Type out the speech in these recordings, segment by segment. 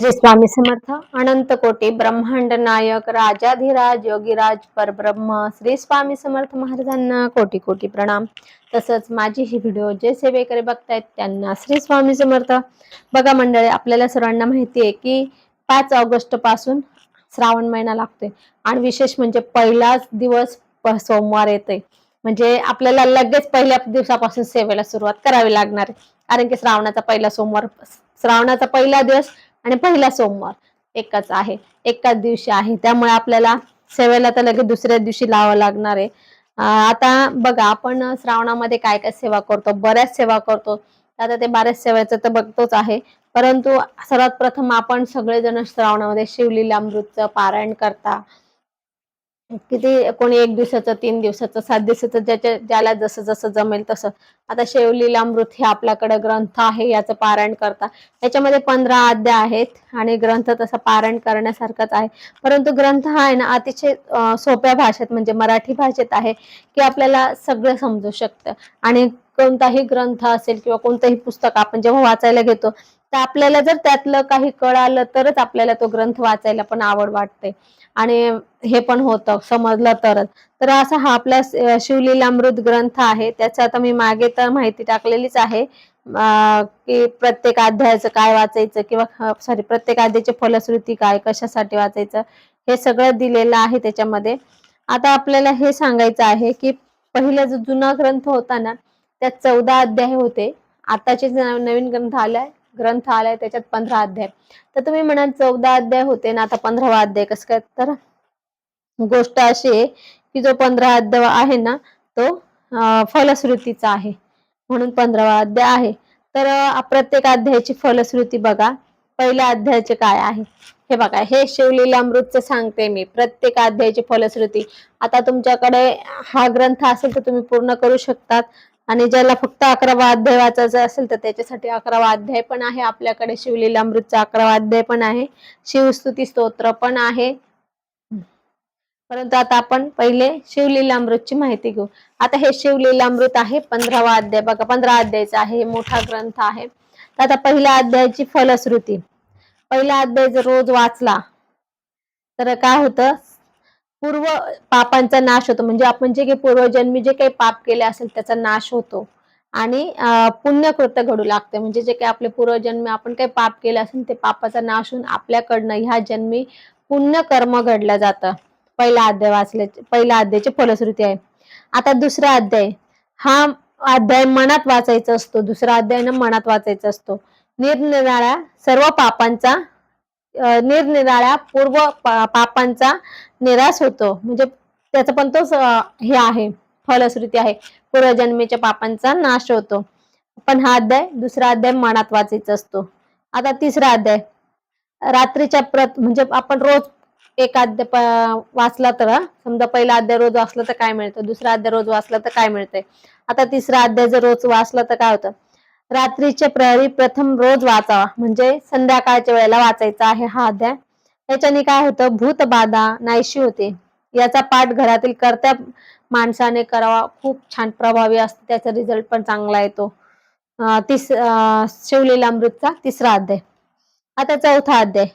श्री स्वामी समर्थ. अनंत कोटी ब्रह्मांड नायक राजाधिराज योगीराज परब्रह्म श्री स्वामी समर्थ महाराजांना कोटी कोटी प्रणाम. तसंच माझी ही व्हिडिओ जे सेवेकरी बघतायत त्यांना श्री स्वामी समर्थ. बघा मंडळी आपल्याला सर्वांना माहिती आहे की पाच ऑगस्टपासून श्रावण महिना लागतोय. आणि विशेष म्हणजे पहिलाच दिवस सोमवार येतोय. म्हणजे आपल्याला लगेच पहिल्या दिवसापासून सेवेला सुरुवात करावी लागणार आहे. कारण की श्रावणाचा पहिला सोमवार श्रावणाचा पहिला दिवस आणि पहिला सोमवार एकच आहे. एकाच दिवशी आहे. त्यामुळे आपल्याला सेवेला तर लगेच दुसऱ्या दिवशी लावावं लागणार आहे. आता बघा आपण श्रावणामध्ये काय काय सेवा करतो? बऱ्याच सेवा करतो. आता ते बऱ्याच सेवेचं तर बघतोच आहे. परंतु सर्वात प्रथम आपण सगळेजण श्रावणामध्ये शिवलीला अमृतचं पारायण करता. किती कोणी एक दिवसाचं तीन दिवसाचं सात दिवसाचं ज्याच्या ज्याला जसं जसं जमेल तसं. आता शेवलीला अमृत हे आपल्याकडे ग्रंथ आहे याचं पारायण करता. याच्यामध्ये पंधरा अध्याय आहेत आणि ग्रंथ तसा पारायण करण्यासारखाच आहे. परंतु ग्रंथ हा आहे ना अतिशय सोप्या भाषेत म्हणजे मराठी भाषेत आहे की आपल्याला सगळं समजू शकतं. आणि कोणताही ग्रंथ असेल किंवा कोणतंही पुस्तक आपण जेव्हा वाचायला घेतो तर आपल्याला जर त्यातलं काही कळालं तरच आपल्याला तो ग्रंथ वाचायला पण आवड वाटते. आणि हे पण होतं समजलं तरच. तर असा हा आपला शिवलीलामृत ग्रंथ आहे. त्याचं आता मी मागे तर माहिती टाकलेलीच आहे. की प्रत्येक अध्यायाचं काय वाचायचं किंवा सॉरी प्रत्येक अध्यायाची फलश्रुती काय कशासाठी वाचायचं हे सगळं दिलेलं आहे त्याच्यामध्ये. आता आपल्याला हे सांगायचं आहे की पहिला जो जुना ग्रंथ होता ना त्यात चौदा अध्याय होते. आताचे नवीन ग्रंथ आलाय ग्रंथ आलाय त्याच्यात पंधरा अध्याय. तर तुम्ही म्हणाल चौदा अध्याय होते ना आता पंधरावा अध्याय कसं काय? तर गोष्ट अशी आहे की जो पंधरा अध्याय आहे ना तो फलश्रुतीचा आहे. म्हणून पंधरावा अध्याय आहे. तर प्रत्येक अध्यायाची फलश्रुती बघा. पहिल्या अध्यायाचे काय आहे? हे बघा हे शिवलीला अमृतचं सांगते मी. प्रत्येक अध्यायाची फलश्रुती. आता तुमच्याकडे हा ग्रंथ असेल तर तुम्ही पूर्ण करू शकतात. आणि ज्याला फक्त अकरावा अध्याय वाचायचा असेल तर त्याच्यासाठी अकरावा अध्याय पण आहे. आपल्याकडे शिवलीलामृतचा अकरावा अध्याय पण आहे. शिवस्तुती स्तोत्र पण आहे. परंतु आता आपण पहिले शिवलीलामृतची माहिती घेऊ. आता हे शिवलीलामृत आहे पंधरावा अध्याय. बघा पंधरा अध्यायचा आहे. हे मोठा ग्रंथ आहे. तर आता पहिल्या अध्यायाची फलश्रुती. पहिला अध्याय जर रोज वाचला तर काय होतं? पूर्व पापांचा नाश होतो. म्हणजे आपण जे काही पूर्वजन्मी जे काही पाप केले असेल त्याचा नाश होतो. आणि अं, पुण्यकृत्य घडू लागते. म्हणजे जे काही आपले पूर्वजन्मी आपण काही पाप केले असेल ते पापाचा नाश होऊन आपल्याकडनं ह्या जन्मी पुण्य कर्म घडलं जातं. पहिला अध्याय वाचले पहिला अध्यायाची फलश्रुती आहे. आता दुसरा अध्याय. हा अध्याय मनात वाचायचा असतो. दुसरा अध्याय ना मनात वाचायचा असतो. निरनिराळ्या सर्व पापांचा निरनिराळ्या पूर्व पापांचा निराश होतो. म्हणजे त्याचा पण तोच हे आहे फलश्रुती आहे. पूर्वजन्मीच्या पापांचा नाश होतो. पण हा अध्याय दुसरा अध्याय मनात वाचायचा असतो. आता तिसरा अध्याय. रात्रीच्या प्रत म्हणजे आपण रोज एक अध्याय वाचला तर समजा पहिला अध्याय रोज वाचला तर काय मिळतं? दुसरा अध्याय रोज वाचला तर काय मिळतंय? आता तिसरा अध्याय जर रोज वाचला तर काय होतं? रात्रीच्या प्रहरी प्रथम रोज वाचावा. म्हणजे संध्याकाळच्या वेळेला वाचायचा आहे हा अध्याय. त्याच्याने काय होतं? भूतबाधा नाहीशी होते. याचा पाठ घरातील कर्त्या माणसाने करावा. खूप छान प्रभावी असतो. त्याचा रिझल्ट पण चांगला येतो. तिस शिवलेला अमृतचा तिसरा अध्याय. आता चौथा अध्याय.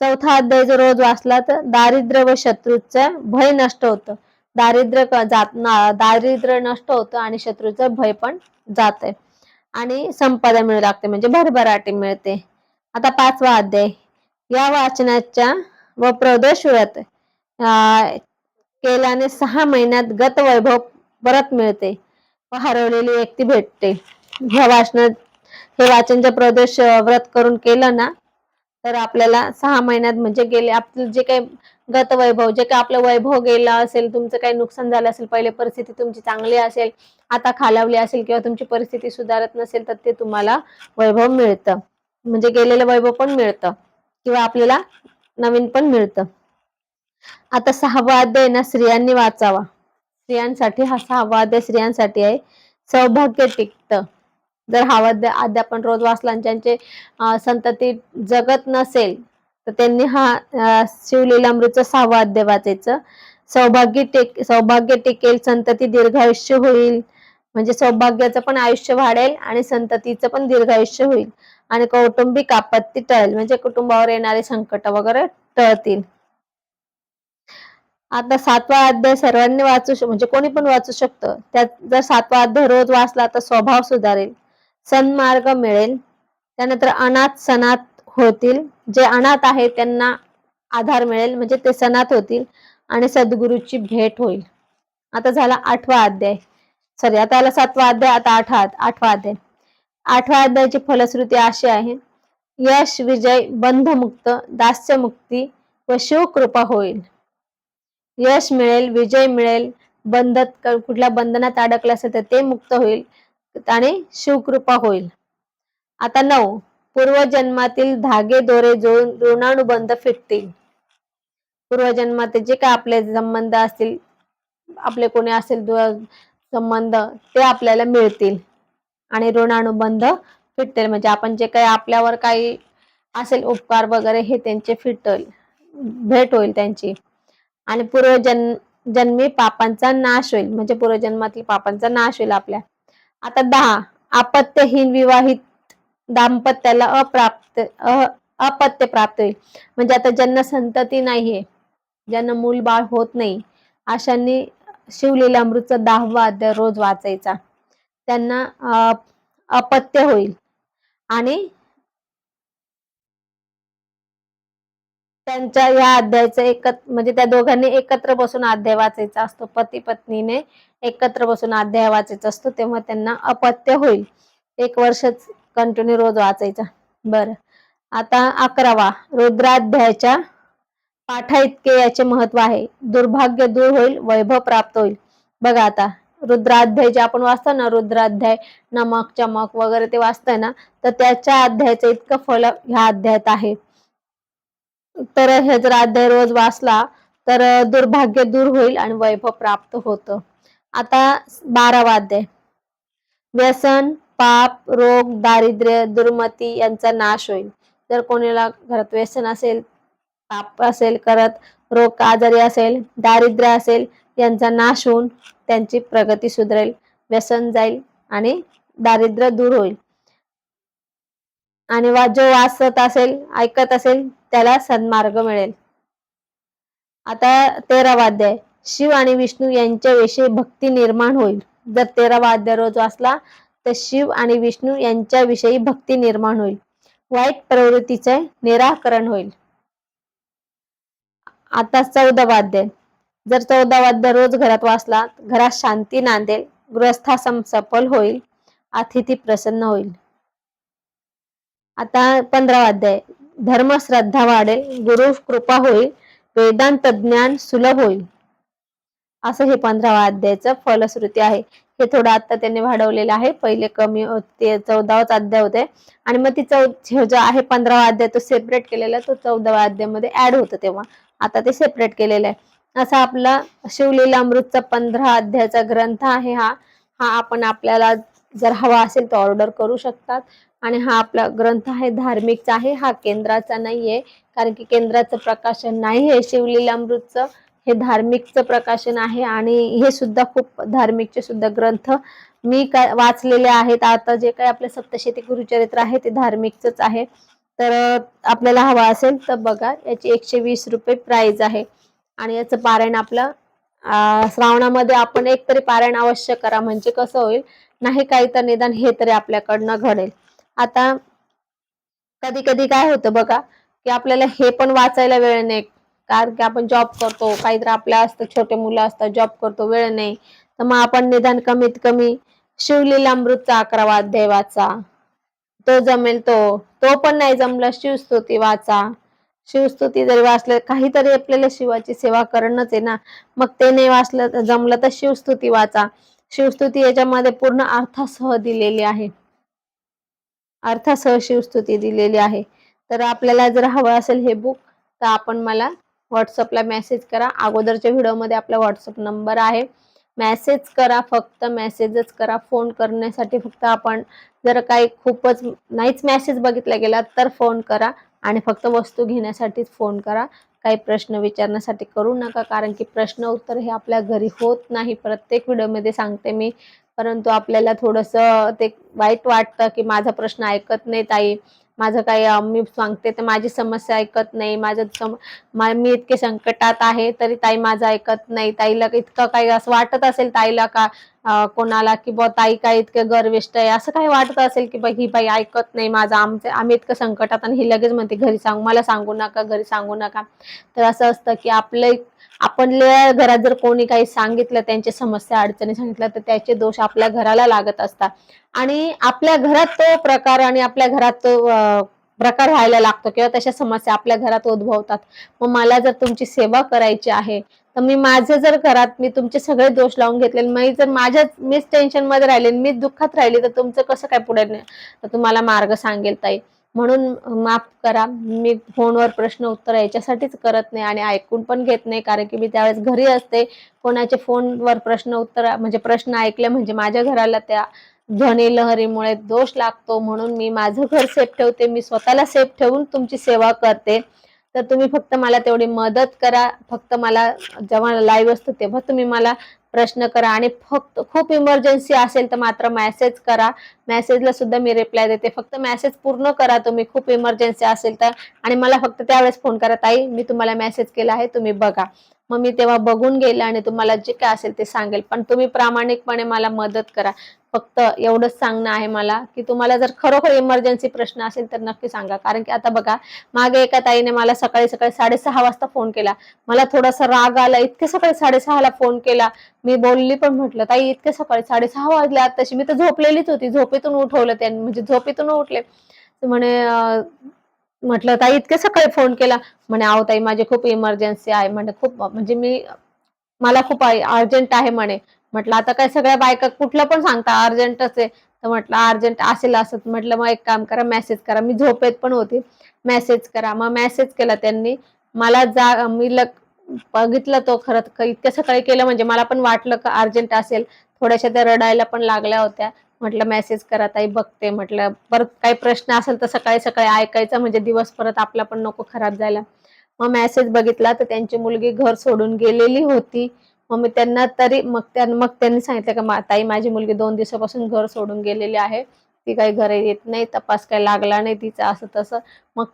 चौथा अध्याय जर रोज वाचला तर दारिद्र्य व शत्रूचं भय नष्ट होतं. दारिद्र्य जात दारिद्र्य नष्ट होतं आणि शत्रूचं भय पण जात आणि संपदा मिळू लागते. म्हणजे भरभराटी मिळते. आता पाचवा अध्याय. या वाचनाच्या व प्रदोष व्रत केल्याने सहा महिन्यात गत वैभव परत मिळते व हरवलेली व्यक्ती भेटते. ह्या वाचनात हे वाचन प्रदोष व्रत करून केलं ना तर आपल्याला सहा महिन्यात म्हणजे गेले आपलं जे काही गत वैभव जे काही आपलं वैभव गेलं असेल तुमचं काही नुकसान झालं असेल पहिले परिस्थिती तुमची चांगली असेल आता खालावली असेल किंवा तुमची परिस्थिती सुधारत नसेल तर ते तुम्हाला वैभव मिळतं. म्हणजे गेलेलं वैभव पण मिळतं. किंवा आपल्याला नवीन पण मिळतं. आता सहावा अध्याय ना स्त्रियांनी वाचावा. स्त्रियांसाठी हा सहावा अध्याय स्त्रियांसाठी आहे. सौभाग्य टिकतं जर हा अध्याय अध्याय आपण रोज वाचला आणि ज्यांचे संतती जगत नसेल तर त्यांनी हा अं, शिवलीलामृतचा सहावा अध्याय वाचायचं. सौभाग्य टेक सौभाग्य टिकेल संतती दीर्घायुष्य होईल. म्हणजे सौभाग्याचं पण आयुष्य वाढेल आणि संततीचं पण दीर्घायुष्य होईल. आणि कौटुंबिक आपत्ती टळेल म्हणजे कुटुंबावर येणारे संकट वगैरे टळतील. आता सातवा अध्याय सर्वांनी वाचू शक म्हणजे कोणी पण वाचू शकतं. त्यात जर सातवा अध्याय रोज वाचला तर स्वभाव सुधारेल सन्मार्ग मिळेल त्यानंतर अनाथ सनात होतील. जे अनाथ आहे त्यांना आधार मिळेल म्हणजे ते सनात होतील आणि सद्गुरूची भेट होईल. आता झाला आठवा अध्याय. सॉरी आता आला सातवा अध्याय आता आठवा आठवा अध्याय. आठव्या अध्यायाची फलश्रुती अशी आहे यश विजय बंधमुक्त दास्यमुक्ती व शिवकृपा होईल. यश मिळेल विजय मिळेल बंधत कुठल्या बंधनात अडकलं असेल तर ते मुक्त होईल आणि शिवकृपा होईल. आता नऊ पूर्वजन्मातील धागे दोरे जोडून ऋणानुबंध फिटतील. पूर्वजन्मात जे काय आपले संबंध असतील आपले कोणी असेल संबंध ते आपल्याला मिळतील. आणि ऋणानुबंध फिटतील. म्हणजे आपण जे काही आपल्यावर काही असेल उपकार वगैरे हे त्यांचे फिटल भेट होईल त्यांची. आणि पूर्वजन जन्मी पापांचा नाश होईल. म्हणजे पूर्वजन्मातील पापांचा नाश होईल आपल्या. आता दहा. आपत्यहीन विवाहित दाम्पत्याला अप्राप्त अपत्य प्राप्त होईल. म्हणजे आता ज्यांना संतती नाहीये ज्यांना मूल बाळ होत नाही अशांनी शिवलेला अमृतचा दहावा अध्याय रोज वाचायचा. त्यांना अपत्य होईल. आणि त्यांच्या या अध्यायाचं एकत्र म्हणजे त्या दोघांनी एकत्र बसून अध्याय वाचायचा असतो. पती पत्नीने एकत्र बसून अध्याय वाचायचा असतो तेव्हा त्यांना अपत्य होईल. एक वर्षच कंटिन्यू रोज वाचायचा. बर. आता अकरावा रुद्राध्यायाच्या पाठा इतके याचे महत्त्व आहे. दुर्भाग्य दूर होईल वैभव प्राप्त होईल. बघा आता. रुद्राध्याय जे आपण वाचतो ना रुद्राध्याय नमक चमक वगैरे ते वाचतंय ना तर त्याच्या अध्यायाचं इतकं फल ह्या अध्यायात आहे. तर हे जर अध्याय रोज वाचला तर दुर्भाग्य दूर होईल आणि वैभव प्राप्त होतं. आता बारावा अध्याय. व्यसन पाप रोग दारिद्र्य दुर्मती यांचा नाश होईल. जर कोणाला घरात व्यसन असेल पाप असेल करत रोग आजारी असेल दारिद्र्य असेल यांचा नाश होऊन त्यांची प्रगती सुधरेल व्यसन जाईल आणि दारिद्र्य दूर होईल. आणि वा जो वाचत असेल ऐकत असेल त्याला सन्मार्ग मिळेल. आता तेरावा अध्याय शिव आणि विष्णू यांच्याविषयी भक्ती निर्माण होईल. जर तेरावा अध्याय रोज वाचला तर शिव आणि विष्णू यांच्याविषयी भक्ती निर्माण होईल. वाईट प्रवृत्तीचे निराकरण होईल. आता चौदावा अध्याय जर चौदा वाद्य रोज घरात वाचला घरात शांती नांदेल गृहस्थासम सफल होईल अतिथी प्रसन्न होईल. आता पंधरावा अध्याय धर्म श्रद्धा वाढेल गुरु कृपा होईल वेदांत ज्ञान सुलभ होईल. असं हे पंधरावा अध्यायाचं फलश्रुती आहे. हे थोडं आता त्यांनी वाढवलेलं आहे. पहिले कमी ते चौदावाच अध्याय होते. आणि मग ती चौ जो आहे पंधरावा अध्याय तो सेपरेट केलेला तो चौदावा अध्यायामध्ये ऍड होतो तेव्हा. आता ते सेपरेट केलेलं आहे. असा आपला शिवलेला अमृतचा पंधरा अध्यायाचा ग्रंथ आहे हा. हा आपण आपल्याला जर हवा असेल तर ऑर्डर करू शकतात. आणि हा आपला ग्रंथ आहे धार्मिकचा आहे. हा केंद्राचा नाहीये. कारण की केंद्राचं प्रकाशन नाही हे शिवलीला अमृतचं. हे धार्मिकचं प्रकाशन आहे आणि हे सुद्धा खूप धार्मिकचे सुद्धा ग्रंथ. मी काय वाचलेले आहेत. आता जे काही आपले सप्तशती गुरुचरित्र आहे ते धार्मिकच आहे. तर आपल्याला हवा असेल तर बघा. याची एकशे वीस रुपये प्राइस आहे. आणि याचं पारायण आपलं श्रावणामध्ये आपण एक तरी पारायण अवश्य करा म्हणजे कसं होईल नाही काही तर निदान हे तरी आपल्याकडनं घडेल. आता कधी कधी काय होतं बघा की आपल्याला हे पण वाचायला वेळ नाही कारण की आपण जॉब करतो काहीतरी आपल्या असतं छोटे मुलं असतात जॉब करतो वेळ नाही. तर मग आपण निदान कमीत कमी शिवलीला अमृतचा अकरावा अध्याय वाचा तो जमेल तो तो पण नाही जमला शिवस्तुती वाचा. शिवस्तुती जरी वाचलं काहीतरी आपल्याला शिवाची सेवा करणंच आहे ना. मग ते नाही वाचलं जमलं तर शिवस्तुती वाचा. शिवस्तुती याच्यामध्ये पूर्ण अर्थासह दिलेली आहे. अर्थासह शिवस्तुती दिलेली आहे. तर आपल्याला जर हवं असेल हे बुक तर आपण मला व्हॉट्सअपला मेसेज करा. अगोदरच्या व्हिडिओमध्ये आपला व्हॉट्सअप नंबर आहे. मेसेज करा फक्त मेसेजच करा. फोन करण्यासाठी फक्त आपण जर काही खूपच नाहीच मेसेज बघितला गेला तर फोन करा. आणि फक्त वस्तू घेण्यासाठीच फोन करा. काही प्रश्न विचारण्यासाठी करू नका कारण की प्रश्न उत्तर हे आपल्या घरी होत नाही. प्रत्येक व्हिडिओमध्ये सांगते मी. परंतु आपल्याला थोडंसं ते वाईट वाटतं की माझा प्रश्न ऐकत नाही ताई माझं काही मी सांगते तर माझी समस्या ऐकत नाही. माझं सम मा- मी इतके संकटात आहे तरी ताई माझं ऐकत नाही. ताईला इतकं काही असं वाटत असेल ताईला का? कोणाला की बुवा ताई काय इतकं गर्विष्ट आहे असं काही वाटत असेल की बाई ही बाई ऐकत नाही माझं आमचे आम्ही इतकं संकटात आणि ही लगेच म्हणते घरी सांगू मला सांगू नका घरी सांगू नका. तर असं असतं की आपलं आपल्या घरात जर कोणी काही सांगितलं त्यांची समस्या अडचणी सांगितल्या तर त्याचे दोष आपल्या घराला लागत असतात. आणि आपल्या घरात तो प्रकार आणि आपल्या घरात तो प्रकार व्हायला लागतो किंवा तशा समस्या आपल्या घरात उद्भवतात. मग मला जर तुमची सेवा करायची आहे तर मी माझे जर घरात मी तुमचे सगळे दोष लावून घेतले मी जर माझ्या मीच टेन्शनमध्ये राहिले मीच दुःखात राहिली तर तुमचं कसं काय पुढे नाही तर तुम्हाला मार्ग सांगेल ताई. म्हणून माफ करा. मी फोनवर प्रश्न उत्तर याच्यासाठीच करत नाही आणि ऐकून पण घेत नाही कारण की मी त्यावेळेस घरी असते. कोणाचे फोनवर प्रश्न उत्तर म्हणजे प्रश्न ऐकले म्हणजे माझ्या घराला त्या ध्वनी लहरीमुळे दोष लागतो. म्हणून मी माझं घर सेफ ठेवते. मी स्वतःला सेफ ठेवून तुमची सेवा करते. तर तुम्ही फक्त मला तेवढी मदत करा. फक्त मला जेव्हा लाईव्ह असतो तेव्हा तुम्ही मला प्रश्न करा. आणि फक्त खूप इमर्जन्सी असेल तर मात्र मॅसेज करा. मेसेजला सुद्धा मी रिप्लाय देते. फक्त मॅसेज पूर्ण करा तुम्ही. खूप इमर्जन्सी असेल तर. आणि मला फक्त त्यावेळेस फोन करा. ताई मी तुम्हाला मेसेज केला आहे. तुम्ही बघा. मग मी तेव्हा बघून गेले आणि तुम्हाला जे काय असेल ते सांगेल. पण तुम्ही प्रामाणिकपणे मला मदत करा. फक्त एवढंच सांगणं आहे मला की तुम्हाला जर खरोखर इमर्जन्सी प्रश्न असेल तर नक्की सांगा. कारण की आता बघा मागे एका ताईने मला सकाळी सकाळी साडेसहा वाजता फोन केला. मला थोडासा राग आला इतके सकाळी साडेसहाला फोन केला. मी बोलली पण म्हटलं ताई इतके सकाळी साडेसहा वाजले आताशी मी तर झोपलेलीच होती. झोपेतून उठवलं त्यांनी म्हणजे झोपेतून उठले. म्हणे म्हटलं ताई इतके सकाळी फोन केला. म्हणे आहो ताई माझी खूप इमर्जन्सी आहे. म्हणे खूप म्हणजे मी मला खूप अर्जंट आहे. म्हणे म्हटलं आता काय सगळ्या बायका कुठलं पण सांगता अर्जंटच आहे. तर म्हटलं अर्जंट असेल असं. म्हटलं मग एक काम करा मेसेज करा. मी झोपेत पण होती. मेसेज करा. मग मेसेज केला त्यांनी. मला जा मी लग बघितलं तो खरं इतक्या सकाळी केलं म्हणजे मला पण वाटलं का अर्जंट असेल. थोड्याशा त्या रडायला पण लागल्या होत्या. म्हटलं मेसेज करा ताई बघते. म्हटलं परत काही प्रश्न असेल तर सकाळी सकाळी ऐकायचा म्हणजे दिवस परत आपला पण नको खराब जायला. मग मेसेज बघितला तर त्यांची मुलगी घर सोडून गेलेली होती. मग मी त्यांना तरी मग त्या मग त्यांनी सांगितलं का ताई माझी मुलगी दोन दिवसापासून घर सोडून गेलेली आहे. ती काही घरी येत नाही तपास काही लागला नाही तिचा असं तसं. मग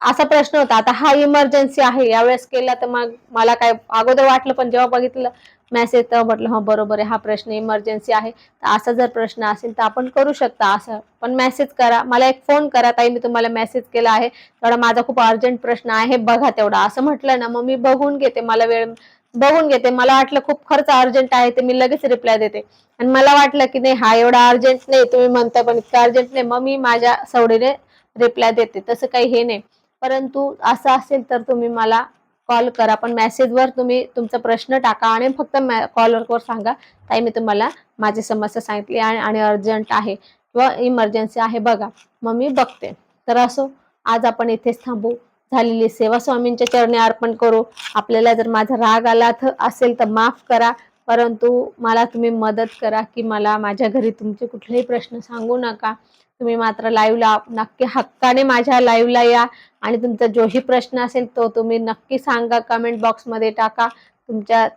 असा प्रश्न होता. आता हा इमर्जन्सी आहे. यावेळेस केला तर मग मला काय अगोदर वाटलं पण जेव्हा बघितलं मेसेज तर म्हटलं हां बरोबर आहे हा प्रश्न इमर्जन्सी आहे. तर असा जर प्रश्न असेल तर आपण करू शकता असं. पण मेसेज करा. मला एक फोन करा ताई मी तुम्हाला मेसेज केला आहे. तेवढा माझा खूप अर्जंट प्रश्न आहे बघा तेवढा. असं म्हटलं ना मग मी बघून घेते मला वेळ बघून घेते. मला वाटलं खूप खर्च अर्जंट आहे ते मी लगेच रिप्लाय देते. आणि मला वाटलं की नाही हा एवढा अर्जंट नाही तुम्ही म्हणता पण इतका अर्जंट नाही. मग मी माझ्या सवडीने रिप्लाय देते. तसं काही हे नाही. परंतु असं असेल तर तुम्ही मला कॉल करा पण मेसेजवर तुम्ही तुमचा प्रश्न टाका आणि फक्त कॉलवर सांगा. ताई मी तुम्हाला माझी समस्या सांगितली आणि आणि अर्जंट आहे किंवा इमर्जन्सी आहे बघा. मग मी बघते. तर असो आज आपण इथेच थांबू. झालेली सेवा स्वामींच्या चरणी अर्पण करू. आपल्याला जर माझा राग आला असेल तर माफ करा. परंतु मला तुम्ही मदत करा की मला माझ्या घरी तुमचे कुठलेही प्रश्न सांगू नका. तुम्ही मात्र लाईव्हला नक्की हक्काने माझ्या लाईव्हला या. आणि तुमचा जोही प्रश्न असेल तो तुम्ही नक्की सांगा. कमेंट बॉक्समध्ये टाका. तुमच्या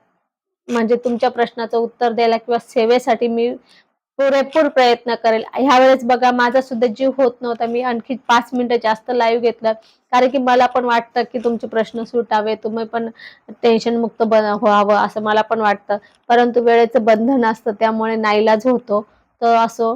म्हणजे तुमच्या प्रश्नाचं उत्तर द्यायला किंवा सेवेसाठी मी पुरेपूर प्रयत्न करेल. ह्यावेळेस बघा माझा सुद्धा जीव होत नव्हता. मी आणखी पाच मिनिटं जास्त लाईव्ह घेतलं. कारण की मला पण वाटतं की तुमचे प्रश्न सुटावे तुम्ही पण टेन्शन मुक्त बन व्हावं असं मला पण वाटतं. परंतु वेळेचं बंधन असतं त्यामुळे नाईलाज होतो. तर असो